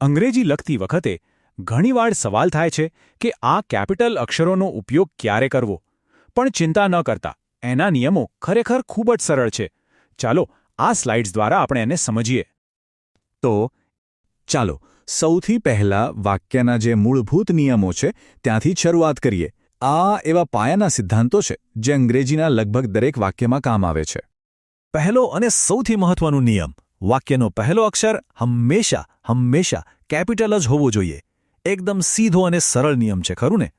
અંગ્રેજી લખતી વખતે ઘણીવાર સવાલ થાય છે કે આ કેપિટલ અક્ષરોનો ઉપયોગ ક્યારે કરવો? પણ ચિંતા ન કરતા. એના નિયમો ખરેખર ખૂબ જ સરળ છે. ચાલો આ સ્લાઇડ્સ દ્વારા આપણે એને સમજીએ. તો, ચાલો, સૌથી પહેલા વાક્યના જે મૂળભૂત નિયમો છે ત્યાંથી શરૂઆત કરીએ. આ એવા પાયાના સિદ્ધાંતો છે જે અંગ્રેજીના લગભગ દરેક વાક્યમાં કામ આવે છે. પહેલો અને સૌથી મહત્વનો નિયમ વાક્યનો પહેલો અક્ષર હંમેશા હંમેશા કેપિટલ જ હોવો જોઈએ. એકદમ સીધો અને સરળ નિયમ છે, ખરું ને?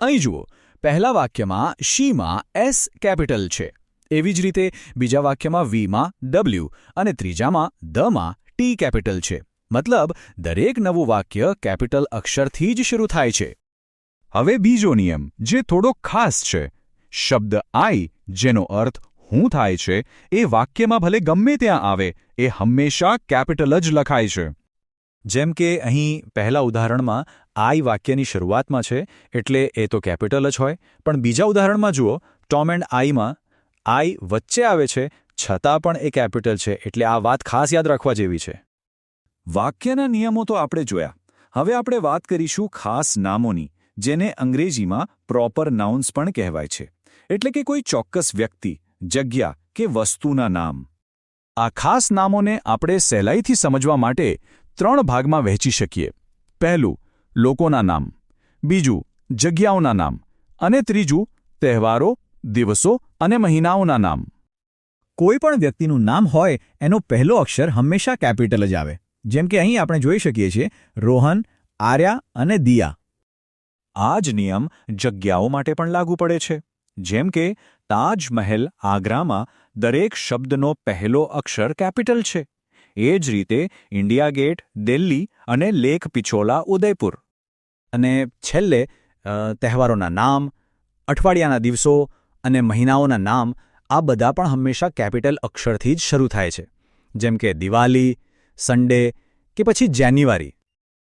અહીં જુઓ, પહેલા વાક્યમાં શીમાં એસ કેપિટલ છે. એવી જ રીતે બીજા વાક્યમાં વીમાં ડબલ્યુ અને ત્રીજામાં દમાં ટી કેપિટલ છે. મતલબ, દરેક નવું વાક્ય કેપિટલ અક્ષરથી જ શરૂ થાય છે. હવે બીજો નિયમ, જે થોડો ખાસ છે. શબ્દ આઈ જેનો અર્થ હું થાય છે, એ વાક્યમાં ભલે ગમે ત્યાં આવે એ હંમેશા કેપિટલ જ લખાય છે. જેમ કે અહીં પહેલા ઉદાહરણમાં આઈ વાક્યની શરૂઆતમાં છે, એટલે એ તો કેપિટલ જ હોય, પણ બીજા ઉદાહરણમાં જુઓ, ટોમ એન્ડ આઈમાં આઈ વચ્ચે આવે છે, છતાં પણ એ કેપિટલ છે, એટલે આ વાત ખાસ યાદ રાખવા જેવી છે. વાક્યના નિયમો તો આપણે જોયા. હવે આપણે વાત કરીશું ખાસ નામોની, જેને અંગ્રેજીમાં પ્રોપર નાઉન્સ પણ કહેવાય છે. એટલે કે કોઈ ચોક્કસ વ્યક્તિ, જગ્યા કે વસ્તુના નામ. આ ખાસ નામોને આપણે સહેલાઈથી સમજવા માટે ત્રણ ભાગમાં વહેંચી શકીએ. પહેલું, લોકોના નામ. બીજું, જગ્યાઓના નામ. અને ત્રીજું, તહેવારો, દિવસો અને મહિનાઓના નામ. કોઈ પણ વ્યક્તિનું નામ હોય, એનો પહેલો અક્ષર હંમેશા કેપિટલ જ આવે. જેમ કે અહીં આપણે જોઈ શકીએ છીએ, રોહન, આર્યા અને દિયા. આ જ નિયમ જગ્યાઓ માટે પણ લાગુ પડે છે. જેમ કે તાજમહેલ આગ્રામાં દરેક શબ્દનો પહેલો અક્ષર કેપિટલ છે. એ જ રીતે ઇન્ડિયા ગેટ, દિલ્હી અને લેક પિછોલા ઉદયપુર. અને છેલ્લે તહેવારોના નામ, અઠવાડિયાના દિવસો અને મહિનાઓના નામ આ બધા પણ હંમેશા કેપિટલ અક્ષરથી જ શરૂ થાય છે. જેમ કે દિવાળી સન્ડે કે પછી જાન્યુઆરી.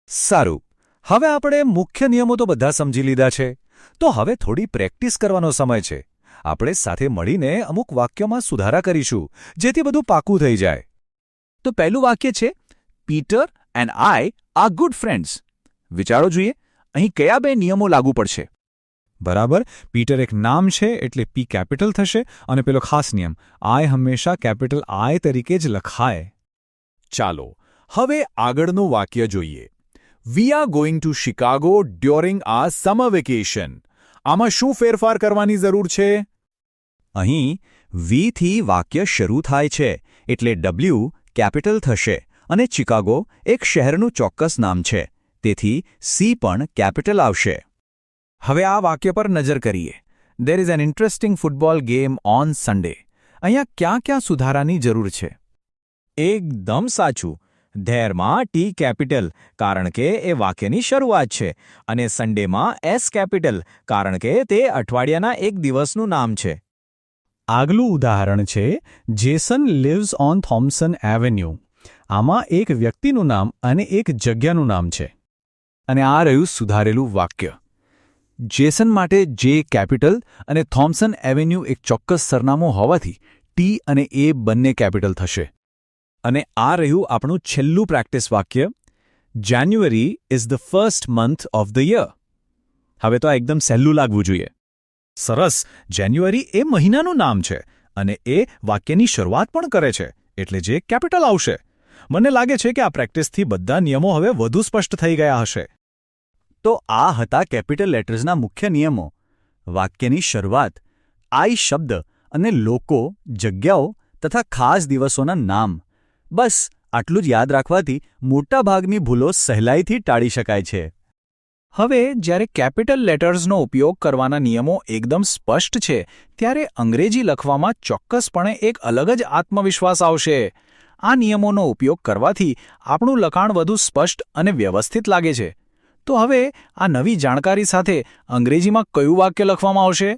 સારું, હવે આપણે મુખ્ય નિયમો તો બધા સમજી લીધા છે. તો હવે થોડી પ્રેક્ટિસ કરવાનો સમય છે. આપણે સાથે મળીને અમુક વાક્યોમાં સુધારા કરીશું, જેથી બધું પાકું થઈ જાય. તો પહેલું વાક્ય છે Peter and I are good friends વિચારો જોઈએ, અહીં કયા બે નિયમો લાગુ પડશે? બરાબર પીટર એક નામ છે, એટલે પી કેપિટલ થશે, અને પેલો ખાસ નિયમ આય હંમેશા કેપિટલ આય તરીકે જ લખાય. ચાલો, હવે આગળનું વાક્ય જોઈએ. We are going to Chicago during આ સમર વેકેશન આમાં શું ફેરફાર કરવાની જરૂર છે? અહીં વીથી વાક્ય શરૂ થાય છે, એટલે ડબલ્યુ કેપિટલ થશે અને ચિકાગો એક શહેરનું ચોક્કસ નામ છે. તેથી સી પણ કેપિટલ આવશે. હવે આ વાક્ય પર નજર કરીએ. There is an interesting football game on Sunday અહીંયા ક્યાં ક્યાં સુધારાની જરૂર છે? એકદમ સાચું. ધેરમાં ટી કેપિટલ, કારણ કે એ વાક્યની શરૂઆત છે, અને સન્ડેમાં એસ કેપિટલ, કારણ કે તે અઠવાડિયાના એક દિવસનું નામ છે. આગલું ઉદાહરણ છે, Jason lives on Thomson avenue. આમાં એક વ્યક્તિનું નામ અને એક જગ્યાનું નામ છે. અને આ રહ્યું સુધારેલું વાક્ય. જેસન માટે જે કેપિટલ અને થોમ્સન એવેન્યુ એક ચોક્કસ સરનામું હોવાથી, ટી અને એ બંને કેપિટલ થશે. અને આ રહ્યું આપણું છેલ્લું પ્રેક્ટિસ વાક્ય. January is the first month of the year. હવે તો આ એકદમ સહેલું લાગવું જોઈએ. સરસ. જાન્યુઆરી એ મહિનાનું નામ છે અને એ વાક્યની શરૂઆત પણ કરે છે, એટલે જે કેપિટલ આવશે. મને લાગે છે કે આ પ્રેક્ટિસથી બધા નિયમો હવે વધુ સ્પષ્ટ થઈ ગયા હશે. તો આ હતા કેપિટલ લેટર્સના મુખ્ય નિયમો. વાક્યની શરૂઆત, આઈ શબ્દ અને લોકો, જગ્યાઓ તથા ખાસ દિવસોના નામ. બસ, આટલું જ યાદ રાખવાથી મોટાભાગની ભૂલો સહેલાઈથી ટાળી શકાય છે. હવે, જ્યારે કેપિટલ લેટર્સનો ઉપયોગ કરવાના નિયમો એકદમ સ્પષ્ટ છે, ત્યારે અંગ્રેજી લખવામાં ચોક્કસપણે એક અલગ જ આત્મવિશ્વાસ આવશે. આ નિયમોનો ઉપયોગ કરવાથી આપણું લખાણ વધુ સ્પષ્ટ અને વ્યવસ્થિત લાગે છે. તો હવે, આ નવી જાણકારી સાથે અંગ્રેજીમાં કયું વાક્ય લખવામાં આવશે?